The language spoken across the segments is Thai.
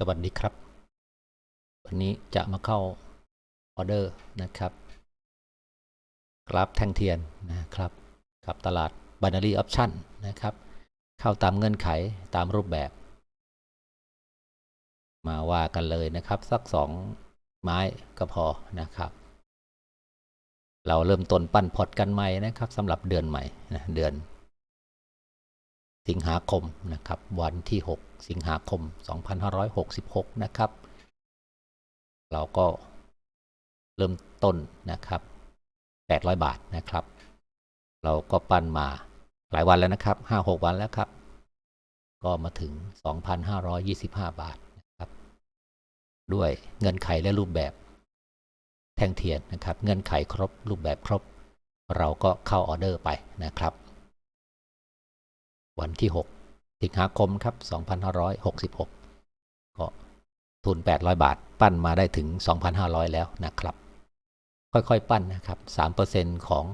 สวัสดีครับ วันนี้จะมาเข้าออเดอร์นะครับ กราฟแท่งเทียนนะครับ กับตลาด binary option นะครับ เข้าตามเงื่อนไขตามรูปแบบ มาว่ากันเลยนะครับ สักสองไม้ก็พอนะครับ เราเริ่มต้นปั้นพอร์ตกันใหม่นะครับสำหรับเดือนใหม่นะเดือน สิงหาคมนะครับ วันที่ 6 สิงหาคม 2566 นะครับ เราก็เริ่มต้นนะครับ 800 บาทนะครับ เราก็ปั้นมาหลายวันแล้วนะครับ 5-6 วันแล้วครับ ก็มาถึง 2,525 บาทนะครับ ด้วยเงื่อนไขและรูปแบบแท่งเทียนนะครับ เงื่อนไขครบรูปแบบครบ เราก็เข้าออเดอร์ไปนะครับ วันที่ 6 สิงหาคมครับ 2566 ก็ทุน 800 บาท ปั้นมาได้ถึง 2,500 แล้วนะครับ ค่อยๆ ปั้นนะครับ 3%ของ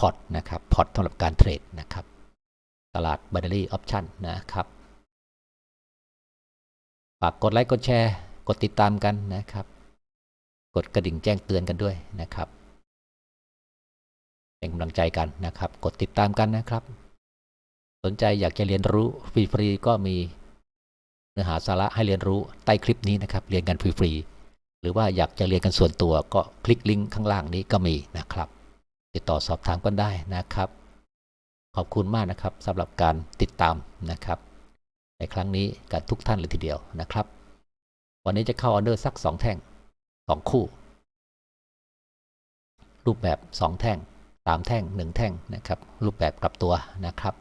พอร์ตนะครับ พอร์ตสำหรับการเทรดนะครับ ตลาด binary option นะครับ ฝากกดไลค์ กดแชร์ กดติดตามกันนะครับ กดกระดิ่งแจ้งเตือนกันด้วยนะครับ เป็นกำลังใจกันนะครับ กดติดตามกันนะครับ สนใจอยากจะเรียนรู้ฟรีๆก็มีเนื้อหาสาระให้เรียนรู้ใต้คลิปนี้นะครับ เรียนกันฟรีๆหรือว่าอยากจะเรียนกันส่วนตัวก็คลิกลิงก์ข้างล่างนี้ก็มีนะครับ ติดต่อสอบถามกันได้นะครับ ขอบคุณมากนะครับสำหรับการติดตามนะครับ ในครั้งนี้กับทุกท่านเลยทีเดียวนะครับ วันนี้จะเข้าออเดอร์สัก 2 แท่ง 2 คู่ รูปแบบ 2 แท่ง 3 แท่ง 1 แท่งนะครับ รูปแบบกลับตัวนะครับ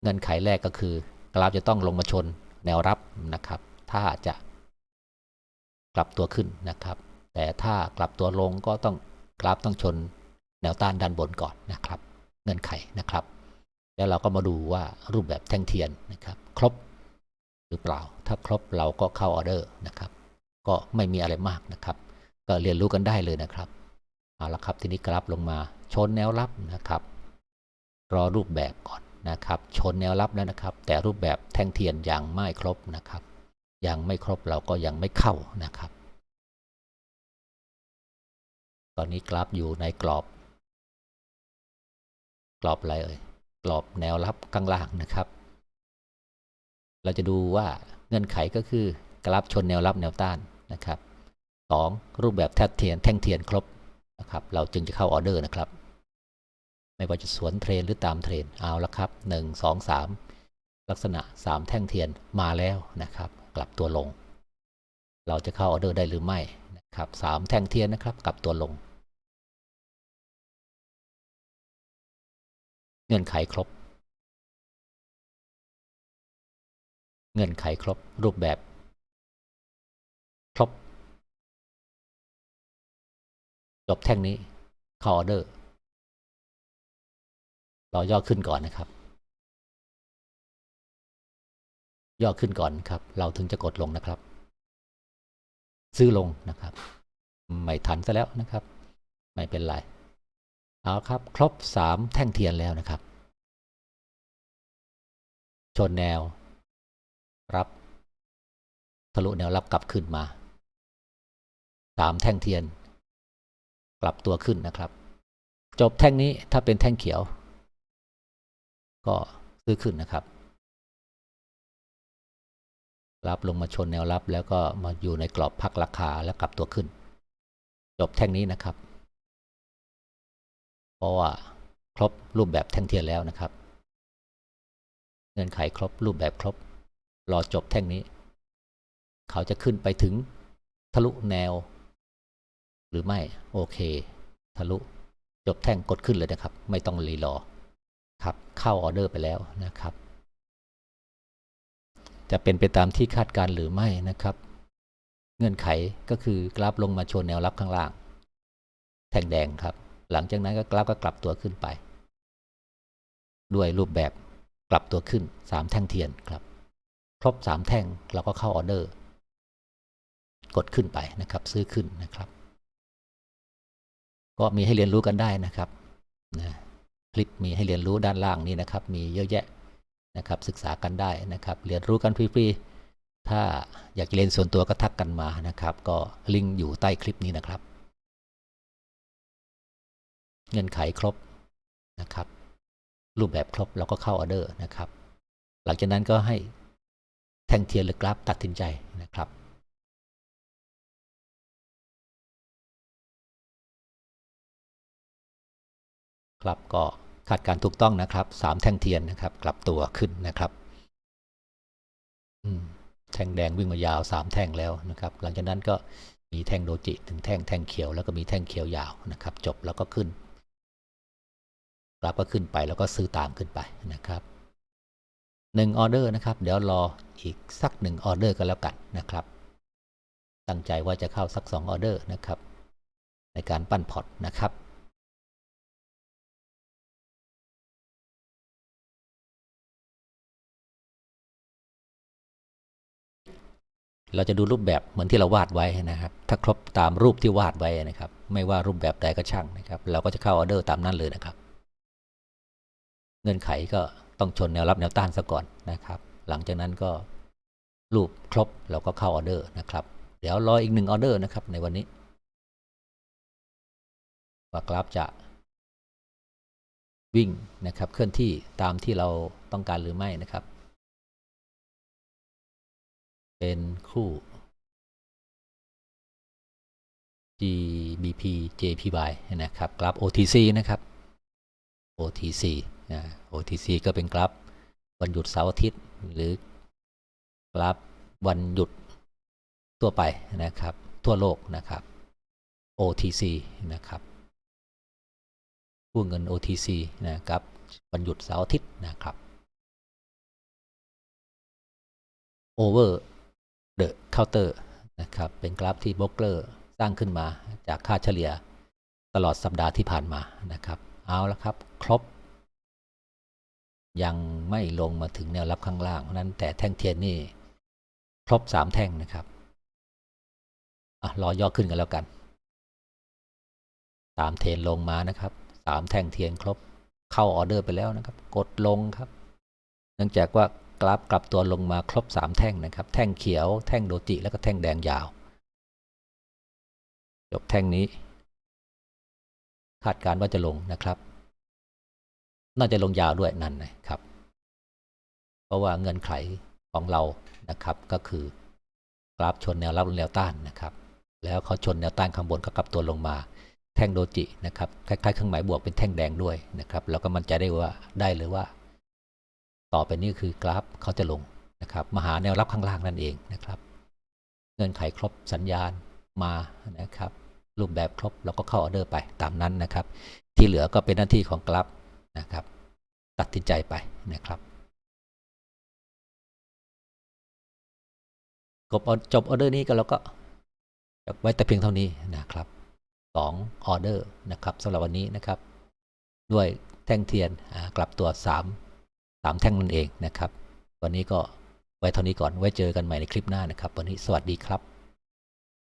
เงื่อนไขแรกก็คือกราฟจะต้องลงมาชนแนวรับนะครับ ถ้าจะกลับตัวขึ้นนะครับ แต่ถ้ากลับตัวลงก็ต้องกราฟต้องชนแนวต้านด้านบนก่อนนะครับ เงื่อนไขนะครับ แล้วเราก็มาดูว่ารูปแบบแท่งเทียนนะครับ ครบหรือเปล่า ถ้าครบเราก็เข้าออเดอร์นะครับ ก็ไม่มีอะไรมากนะครับ ก็เรียนรู้กันได้เลยนะครับเอาละครับทีนี้กราฟลงมาชนแนวรับนะครับ รอรูปแบบก่อน นะครับชนแนวรับแล้วนะครับ แต่รูปแบบแท่งเทียนยังไม่ครบนะครับ ยังไม่ครบเราก็ยังไม่เข้านะครับ ตอนนี้กราฟอยู่ในกรอบ กรอบอะไรเอ่ยกรอบแนวรับข้างล่างนะครับ เราจะดูว่าเงื่อนไขก็คือกราฟชนแนวรับแนวต้านนะครับสองรูปแบบแท่งเทียนแท่งเทียนครบนะครับ เราจึงจะเข้าออเดอร์นะครับ ไม่ว่าจะสวนเทรนหรือตามเทรนเอาละครับ 1 2 3 ลักษณะ 3 แท่งเทียนมาแล้วนะครับ กลับตัวลง เราจะเข้าออเดอร์ได้หรือไม่นะครับ3แท่งเทียนนะครับ กลับตัวลง เงื่อนไขครบ เงื่อนไขครบรูปแบบ ครบ จบแท่งนี้เข้าออเดอร์ ราย่อขึ้นก่อนนะครับ ย่อขึ้นก่อนครับ เราถึงจะกดลงนะครับ ซื้อลงนะครับ ไม่ทันซะแล้วนะครับ ไม่เป็นไรเอาครับ ครบสามแท่งเทียนแล้วนะครับ ชนแนว รับทะลุแนวรับกลับขึ้นมาสามแท่งเทียน กลับตัวขึ้นนะครับ จบแท่งนี้ถ้าเป็นแท่งเขียว ก็ซื้อขึ้นนะครับ รับลงมาชนแนวรับแล้วก็มาอยู่ในกรอบพักราคาแล้วกลับตัวขึ้น จบแท่งนี้นะครับ เพราะว่าครบรูปแบบแท่งเทียนแล้วนะครับ เงื่อนไขครบรูปแบบครบ รอจบแท่งนี้ เขาจะขึ้นไปถึงทะลุแนว หรือไม่โอเค ทะลุจบแท่งกดขึ้นเลยนะครับ ไม่ต้องรีรอ ครับเข้าออเดอร์ไปแล้วนะครับ จะเป็นไปตามที่คาดการหรือไม่นะครับ เงื่อนไขก็คือกราฟลงมาชนแนวรับข้างล่าง แท่งแดงครับ หลังจากนั้นก็กราฟก็กลับตัวขึ้นไป ด้วยรูปแบบกลับตัวขึ้น 3 แท่งเทียนครับ ครบ 3 แท่งเราก็เข้าออเดอร์ กดขึ้นไปนะครับ ซื้อขึ้นนะครับ ก็มีให้เรียนรู้กันได้นะครับนะ ลิปมีให้เรียนรู้ด้านล่างนี้นะครับ มีเยอะแยะนะครับ ศึกษากันได้นะครับ เรียนรู้กันฟรีๆ ถ้าอยากเรียนส่วนตัวก็ทักกันมานะครับ ก็ลิงก์อยู่ใต้คลิปนี้นะครับ เงื่อนไขครบนะครับ รูปแบบครบเราก็เข้าออเดอร์นะครับ หลังจากนั้นก็ให้แทงเทียนหรือกราฟตัดสินใจนะครับครับก็ คาดการถูกต้องนะครับสามแท่งเทียนนะครับ กลับตัวขึ้นนะครับแท่งแดงวิ่งมายาวสามแท่งแล้วนะครับ หลังจากนั้นก็มีแท่งโดจิถึงแท่งแท่งเขียวแล้วก็มีแท่งเขียวยาวนะครับ จบแล้วก็ขึ้นกราฟก็ขึ้นไปแล้วก็ซื้อตามขึ้นไปนะครับหนึ่งออเดอร์นะครับ เดี๋ยวรออีกสักหนึ่งออเดอร์กันแล้วกันนะครับ ตั้งใจว่าจะเข้าสักสองออเดอร์นะครับ ในการปั้นพอร์ตนะครับ เราจะดูรูปแบบเหมือนที่เราวาดไว้นะครับ ถ้าครบตามรูปที่วาดไว้นะครับ ไม่ว่ารูปแบบใดก็ช่างนะครับ เราก็จะเข้าออเดอร์ตามนั้นเลยนะครับ เงื่อนไขก็ต้องชนแนวรับแนวต้านซะก่อนนะครับ หลังจากนั้นก็รูปครบเราก็เข้าออเดอร์นะครับ เดี๋ยวรออีกหนึ่งออเดอร์นะครับในวันนี้ว่ากราฟจะวิ่งนะครับ เคลื่อนที่ตามที่เราต้องการหรือไม่นะครับ เป็นคู่ GBP JPY นะครับกราฟ OTC นะครับ OTC นะ OTC ก็เป็นกราฟวันหยุดเสาร์อาทิตย์ หรือกราฟวันหยุดทั่วไปนะครับ ทั่วโลกนะครับ OTC นะครับผู้เงิน OTC นะครับวันหยุดเสาร์อาทิตย์นะครับ Over the counter นะครับเป็นกราฟที่บล็อกเกอร์สร้างขึ้นมาจากค่าเฉลี่ยตลอดสัปดาห์ที่ผ่านมานะครับเอาละครับ ครบ ยังไม่ลงมาถึงแนวรับข้างล่างเพราะนั้นแต่แท่งเทียนนี่ครบ3แท่งนะครับอะรอย่อขึ้นกันแล้วกัน3เทนลงมานะครับ3แท่งเทียนครบเข้าออเดอร์ไปแล้วนะครับ กดลงครับ เนื่องจากว่า กราฟกลับตัวลงมาครบ 3 แท่งนะครับ แท่งเขียว แท่งโดจิ แล้วก็แท่งแดงยาวจบแท่งนี้ คาดการณ์ว่าจะลงนะครับ น่าจะลงยาวด้วยนั่นนะครับ เพราะว่าเงื่อนไขของเรานะครับ ก็คือกราฟชนแนวรับแนวต้านนะครับ แล้วเขาชนแนวต้านข้างบนก็กลับตัวลงมา แท่งโดจินะครับ คล้ายๆเครื่องหมายบวกเป็นแท่งแดงด้วยนะครับแล้วก็มันใจะได้ว่าได้เลยว่า ต่อไปนี้คือกราฟเขาจะลงนะครับมาหาแนวรับข้างล่างนั่นเองนะครับ เงื่อนไขครบสัญญาณมานะครับ รูปแบบครบเราก็เข้าออเดอร์ไปตามนั้นนะครับ ที่เหลือก็เป็นหน้าที่ของกราฟนะครับ ตัดสินใจไปนะครับจบจบออเดอร์นี้ก็เราก็ไว้แต่เพียงเท่านี้นะครับสองออเดอร์นะครับสำหรับวันนี้นะครับ ด้วยแท่งเทียนกลับตัว 3 สามแท่งนั่นเองนะครับ วันนี้ก็ไว้เท่านี้ก่อนไว้เจอกันใหม่ในคลิปหน้านะครับ วันนี้สวัสดีครับ